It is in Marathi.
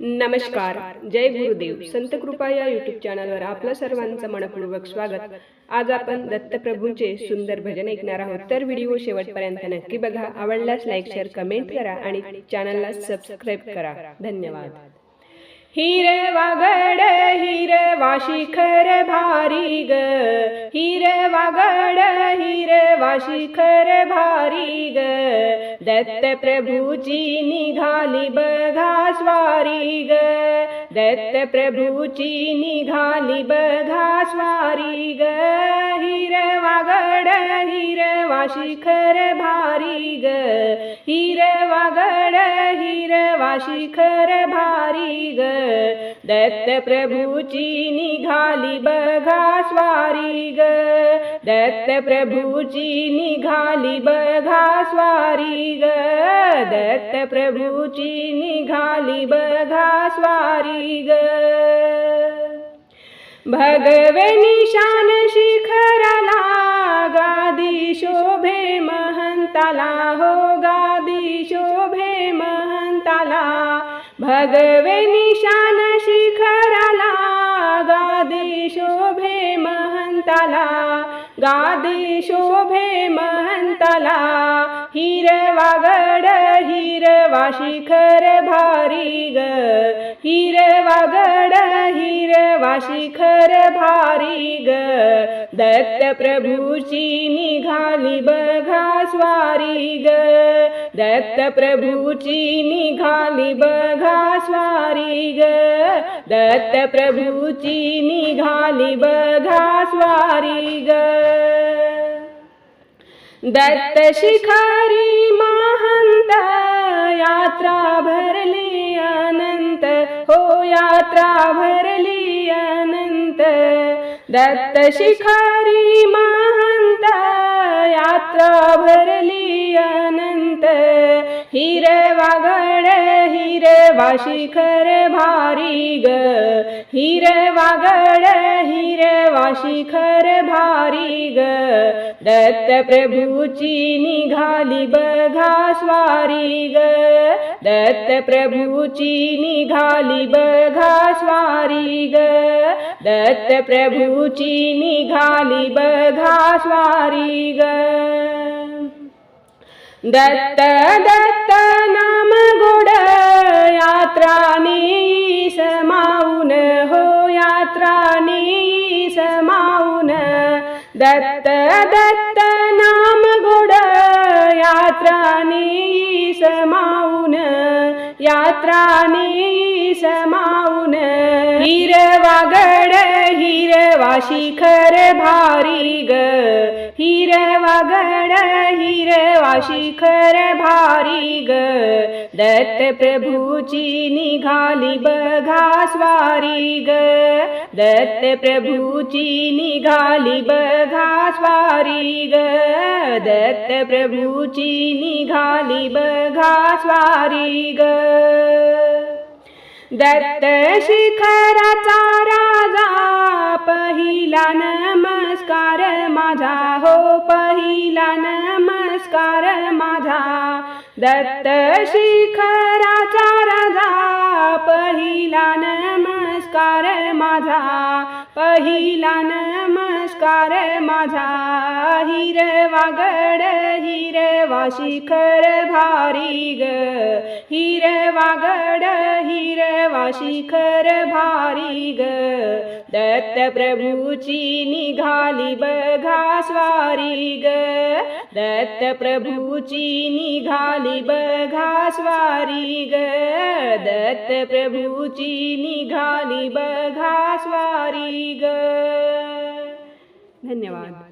नमस्कार. जय गुरुदेव. संत कृपा या युट्यूब चॅनलवर आपलं सर्वांचं मनपूर्वक स्वागत. आज आपण दत्तप्रभूंचे सुंदर भजन ऐकणार आहोत. तर व्हिडिओ शेवटपर्यंत नक्की बघा. आवडल्यास लाईक शेअर कमेंट करा आणि चॅनलला सबस्क्राईब करा. धन्यवाद. हिरवागड हिरवा शिखर भारी ग. हिरवागड हिरवा शिखर भारी ग. दत्त प्रभूची निघाली बघा स्वारी ग. दत्त प्रभूची निघाली बघा स्वारी ग. हिरवागड हिरवा शिखर भारी ग. हिरवागड शिखर भारी ग. दत्त प्रभूची निघाली बघा स्वारी ग. दत्त प्रभूची निघाली बघा स्वारी ग. दत्त प्रभूची निघाली बघा स्वारी ग. भगवे भगवे निशान शिखराला गादी शोभे महंताला गादी शोभे महंताला हिरवागड हिरवा शिखर भारी ग हिरवागड हिरवा शिखर भारी ग दत्त प्रभूची निघाली बघा स्वारी ग. दत्त प्रभूची निघाली बघा स्वारी ग. दत्त प्रभूची निघाली बघा स्वारी ग. दत्त शिखारी महंत यात्रा भरली अनंत. हो यात्रा भरली अनंत. दत्त शिखारी महंत यात्रा भरली अनंत. हिरवागड हिरे वाशिखर भारी ग. हिरवागड हिरे वाशिखर भारी ग. दत्त प्रभूची निघाली बघा स्वारी ग. दत्त प्रभूची निघाली बघा स्वारी ग. दत्त प्रभूची निघाली बघा स्वारी ग. दत्त दत्त नाम गोड यात्रानी समाऊन हो यात्रानी समाऊन. दत्त दत्त नाम गोड यात्रानी समाऊन यात्रानी समाऊन गड हिरवा शिखर भारी ग. हिरवागड हिरवा शिखर भारी ग. दत्त प्रभूची निघाली बघा स्वारी ग. दत्त प्रभूची निघाली बघा स्वारी ग. दत्त प्रभूची निघाली बघा स्वारी ग. दत्त शिखराचा राजा पहिला नमस्कार माझा. हो पहिला नमस्कार माझा. दत्त शिखराचा राजा पहिला नमस्कार माझा. पहिला नमस्कार माझा. हिरवागड हिरवा शिखर भारी ग. हिरवागड हिरवा शिखर भारी ग. दत्त प्रभूची निघाली बघा स्वारी ग. दत्त प्रभूची निघाली बघा स्वारी ग. दत्त प्रभूची निघाली बघा स्वारी ग. धन्यवाद.